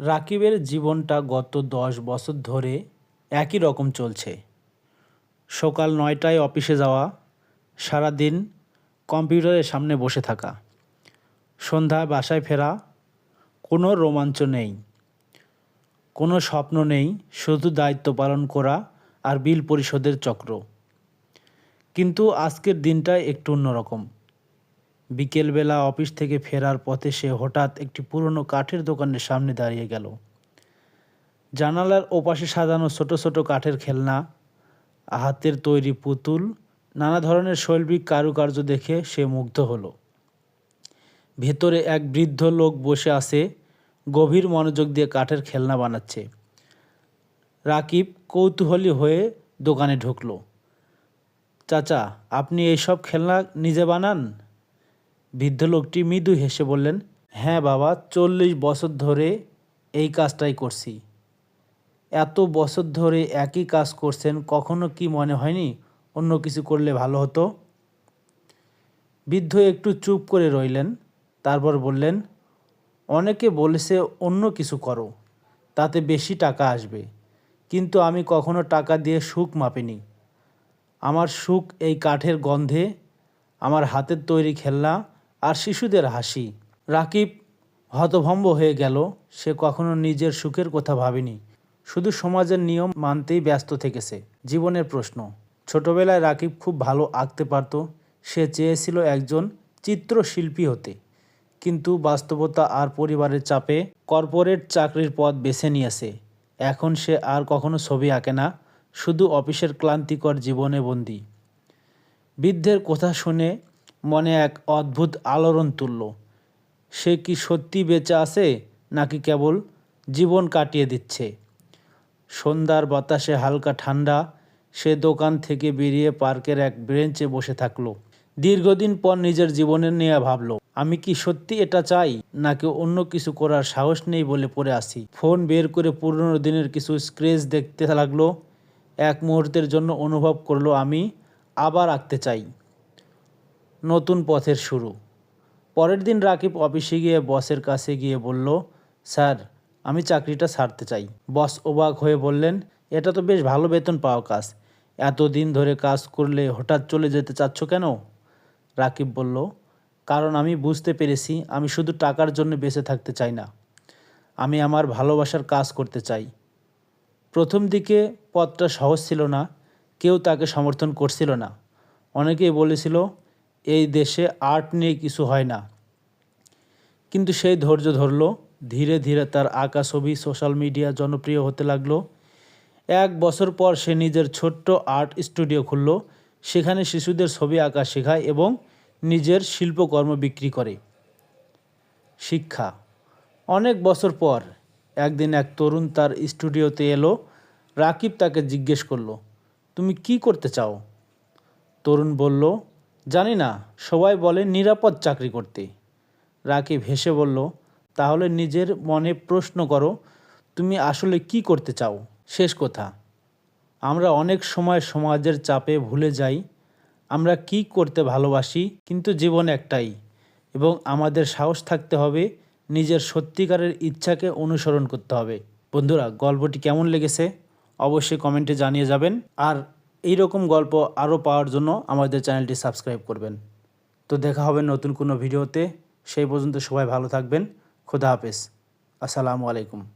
রাকিবের জীবনটা গত দশ বছর ধরে একই রকম চলছে। সকাল নয়টায় অফিসে যাওয়া, সারাদিন কম্পিউটারের সামনে বসে থাকা সন্ধ্যায় বাসায় ফেরা, কোনো রোমাঞ্চ নেই, কোনো স্বপ্ন নেই, শুধু দায়িত্ব পালন করা আর বিল পরিশোধের চক্র। কিন্তু আজকের দিনটা একটু অন্যরকম। বিকেলবেলা অফিস থেকে ফেরার পথে সে হঠাৎ একটি পুরনো কাঠের দোকানের সামনে দাঁড়িয়ে গেল। জানালার ওপাশে সাজানো ছোট ছোট কাঠের খেলনা, হাতের তৈরি পুতুল, নানা ধরনের শৈল্পিক কারুকার্য দেখে সে মুগ্ধ হলো। ভেতরে এক বৃদ্ধ লোক বসে আছে, গভীর মনোযোগ দিয়ে কাঠের খেলনা বানাচ্ছে। রাকিব কৌতূহলী হয়ে দোকানে ঢুকলো। চাচা, আপনি এইসব খেলনা নিজে বানান? বৃদ্ধ লোকটি মৃদু হেসে বললেন হ্যাঁ বাবা, চল্লিশ বছর ধরে এই কাজটাই করছি। এত বছর ধরে একই কাজ করছেন, কখনো কি মনে হয়নি অন্য কিছু করলে ভালো হতো? বৃদ্ধ একটু চুপ করে রইলেন, তারপর বললেন, অনেকে বলেছে অন্য কিছু করো, তাতে বেশি টাকা আসবে। কিন্তু আমি কখনো টাকা দিয়ে সুখ মাপিনি। আমার সুখ এই কাঠের গন্ধে, আমার হাতের তৈরি খেলনা আর শিশুদের হাসি। রাকিব হতভম্ব হয়ে গেল, সে কখনো নিজের সুখের কথা ভাবেনি। শুধু সমাজের নিয়ম মানতেই ব্যস্ত থেকেছে, জীবনের প্রশ্ন। ছোটবেলায় রাকিব খুব ভালো আঁকতে পারত, সে চেয়েছিল একজন চিত্রশিল্পী হতে। কিন্তু বাস্তবতা আর পরিবারের চাপে কর্পোরেট চাকরির পথ বেছে নিয়েছে। এখন সে আর কখনো ছবি আঁকে না। শুধু অফিসের ক্লান্তিকর জীবনে বন্দি। বৃদ্ধের কথা শুনে মনে এক অদ্ভুত আলোড়ন তুলল। সে কি সত্যি বেঁচে আছে, নাকি কেবল জীবন কাটিয়ে দিচ্ছে? সন্ধ্যার বাতাসে হালকা ঠান্ডা, সে দোকান থেকে বেরিয়ে পার্কের এক বেঞ্চে বসে থাকল। দীর্ঘদিন পর নিজের জীবনের নিয়ে ভাবলো, আমি কি সত্যি এটা চাই, নাকি অন্য কিছু করার সাহস নেই বলে পড়ে আসি ফোন বের করে পুরনো দিনের কিছু স্ক্রেচ দেখতে লাগল। এক মুহূর্তের জন্য অনুভব করল আমি আবার আঁকতে চাই। নতুন পথের শুরু। পরের দিন রাকিব অফিসে গিয়ে বসের কাছে গিয়ে বলল, স্যার, আমি চাকরিটা ছাড়তে চাই। বস অবাক হয়ে বললেন, এটা তো বেশ ভালো বেতন পাওয়া কাজ। এত দিন ধরে কাজ করলে হঠাৎ চলে যেতে চাচ্ছ কেন? রাকিব বলল, কারণ আমি বুঝতে পেরেছি আমি শুধু টাকার জন্য বেঁচে থাকতে চাই না। আমি আমার ভালোবাসার কাজ করতে চাই। প্রথম দিকে পথটা সহজ ছিল না, কেউ তাকে সমর্থন করছিল না। অনেকেই বলেছিল, এই দেশে আর্ট নিয়ে কিছু হয় না। কিন্তু সেই ধৈর্য ধরল, ধীরে ধীরে তার আঁকা ছবি সোশ্যাল মিডিয়া জনপ্রিয় হতে লাগল। এক বছর পর সে নিজের ছোট্ট আর্ট স্টুডিও খুলল। সেখানে শিশুদের ছবি আঁকা শেখায় এবং নিজের শিল্পকর্ম বিক্রি করে। শিক্ষা। অনেক বছর পর একদিন এক তরুণ তার স্টুডিওতে এলো। রাকিব তাকে জিজ্ঞেস করল, তুমি কি করতে চাও? তরুণ বলল, জানি না, সবাই বলে নিরাপদ চাকরি করতে। রাকিব হেসে বলল, তাহলে নিজের মনে প্রশ্ন করো, তুমি আসলে কি করতে চাও? শেষ কথা, আমরা অনেক সময় সমাজের চাপে ভুলে যাই। আমরা কি করতে ভালোবাসি, কিন্তু জীবন একটাই এবং আমাদের সাহস থাকতে হবে নিজের সত্যিকারের ইচ্ছাকে অনুসরণ করতে হবে। বন্ধুরা, গল্পটি কেমন লেগেছে অবশ্যই কমেন্টে জানিয়ে যাবেন। আর এই রকম গল্প আরও পাওয়ার জন্য আমাদের চ্যানেলটি সাবস্ক্রাইব করবেন। তো দেখা হবে নতুন কোনো ভিডিওতে। সেই পর্যন্ত সবাই ভালো থাকবেন। খুদা হাফেজ। আসসালামু আলাইকুম।